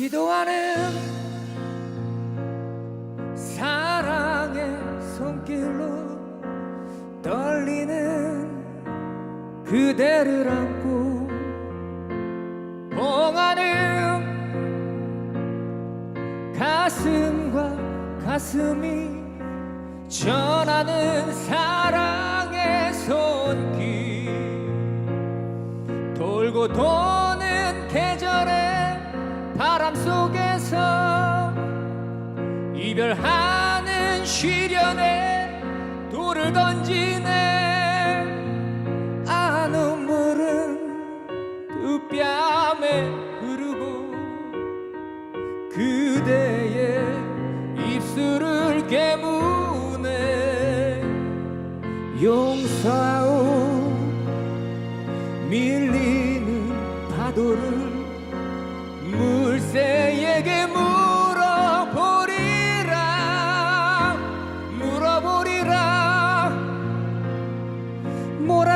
기도하는 사랑의 손길로 떨리는 그대를 안고 봉하는 가슴과 가슴이 전하는 사랑의 손길 돌고 도는 계절의 바람 속에서 이별하는 시련에 돌을 던지네. 아 눈물은 두 뺨에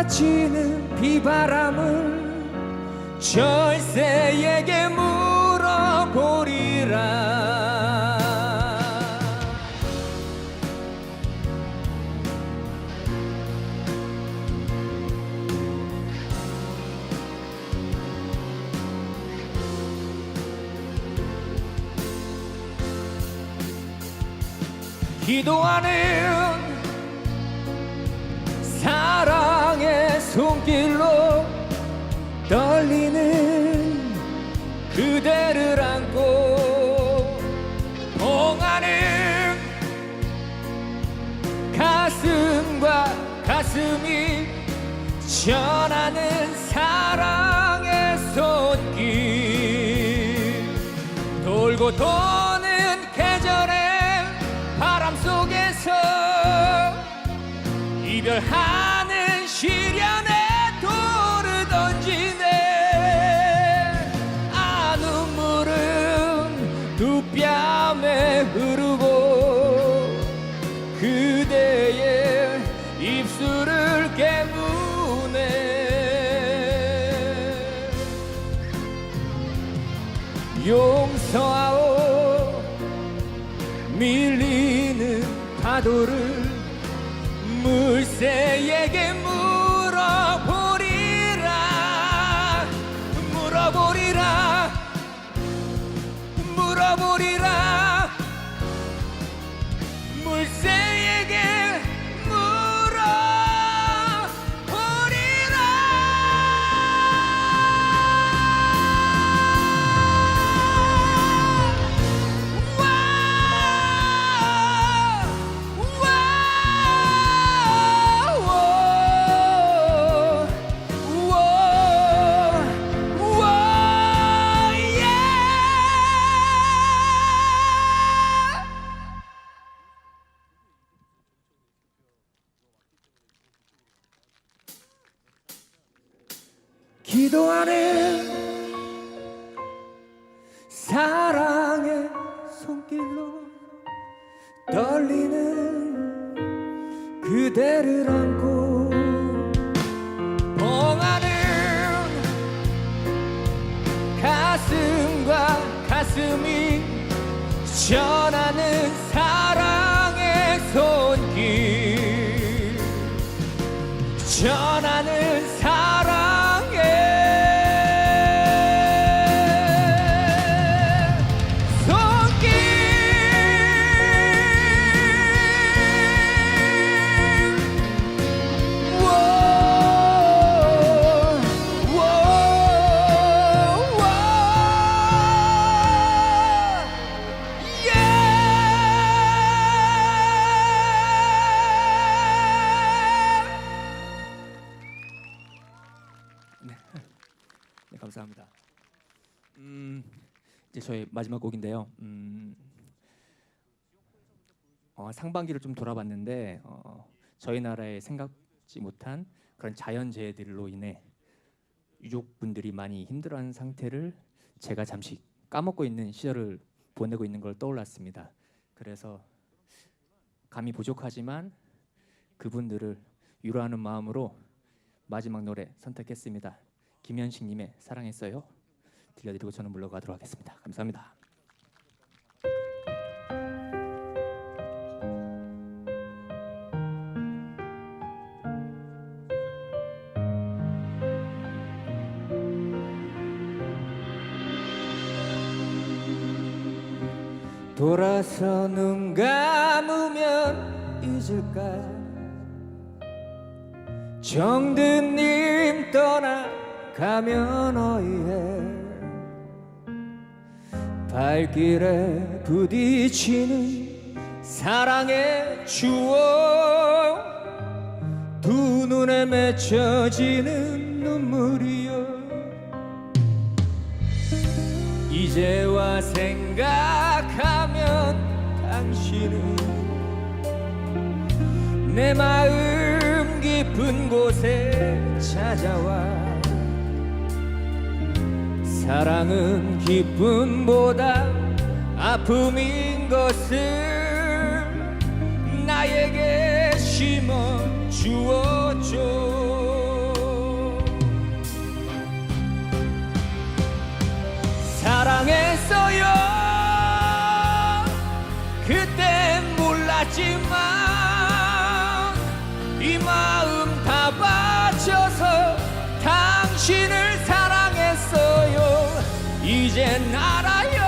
몰아치는 비바람을 절새에게 물어보리라. 기도하는 손길로 떨리는 그대를 안고 봉하는 가슴과 가슴이 전하는 사랑의 손길. 돌고 도는 계절의 바람 속에서 이별하 는 시련에 돌을 던지네. 아 눈물은 두 뺨에 흐르고 그대의 입술을 깨무네. 용서하오. 밀리는 파도를 물새에게 기도하는 사랑의 손길로 떨리는 그대를 안고 봉하는 가슴과 가슴이 전 네, 감사합니다. 음, 이제 저희 마지막 곡인데요. 음, 어, 상반기를 좀 돌아봤는데 어, 저희 나라에 생각지 못한 그런 자연재해들로 인해 유족분들이 많이 힘들어하는 상태를 제가 잠시 까먹고 있는 시절을 보내고 있는 걸 떠올랐습니다. 그래서 감이 부족하지만 그분들을 위로하는 마음으로 마지막 노래 선택했습니다. 김현식님의 사랑했어요. 들려드리고 저는 물러가도록 하겠습니다. 감사합니다. 돌아서 눈 감으면 잊을까 정든님 떠나 가면 어이해 발길에 부딪히는 사랑의 추억 두 눈에 맺혀지는 눈물이여. 이제와 생각하면 당신은 내 마음 깊은 곳에 찾아와 사랑은 기쁨보다 아픔인 것을 나에게 심어 주었죠. 사랑했어요. 그땐 몰랐지만 이 마음 다 바쳐서 당신을 이젠 알아요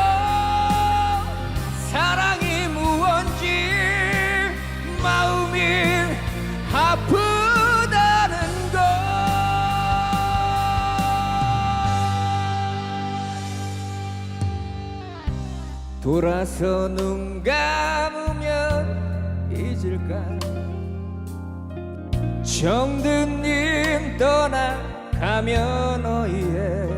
사랑이 무언지 마음이 아프다는 걸 돌아서 눈 감으면 잊을까? 정든님 떠나가면 어이해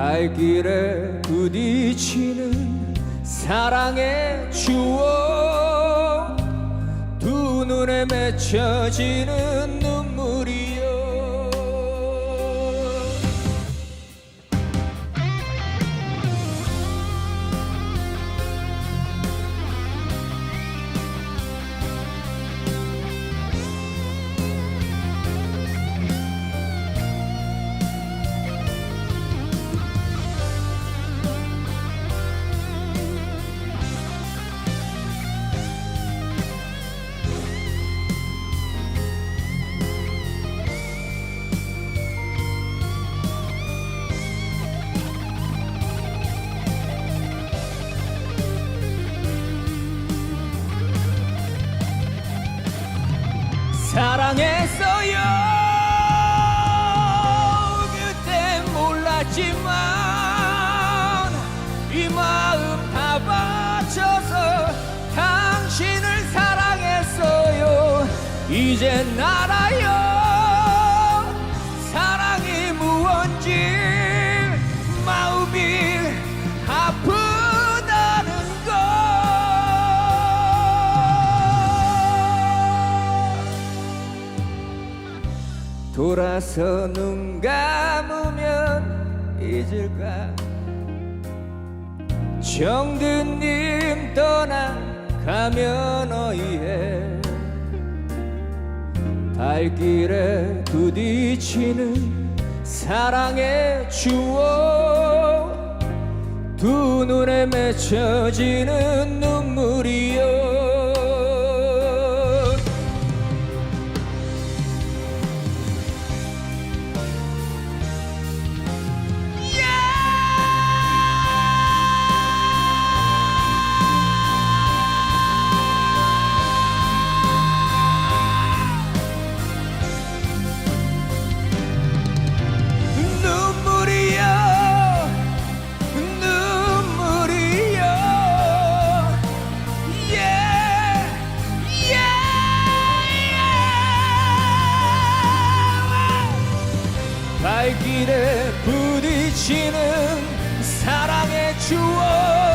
발길에 부딪히는 사랑의 추억 두 눈에 맺혀지는 사랑했어요. 그때 몰랐지만 이 마음 다 바쳐서 당신을 사랑했어요. 이젠 알아 돌아서 눈 감으면 잊을까? 정든님 떠나가면 어이해? 발길에 부딪히는 사랑의 추억 두 눈에 맺혀지는 눈물이여 발길에 부딪히는 사랑의 추억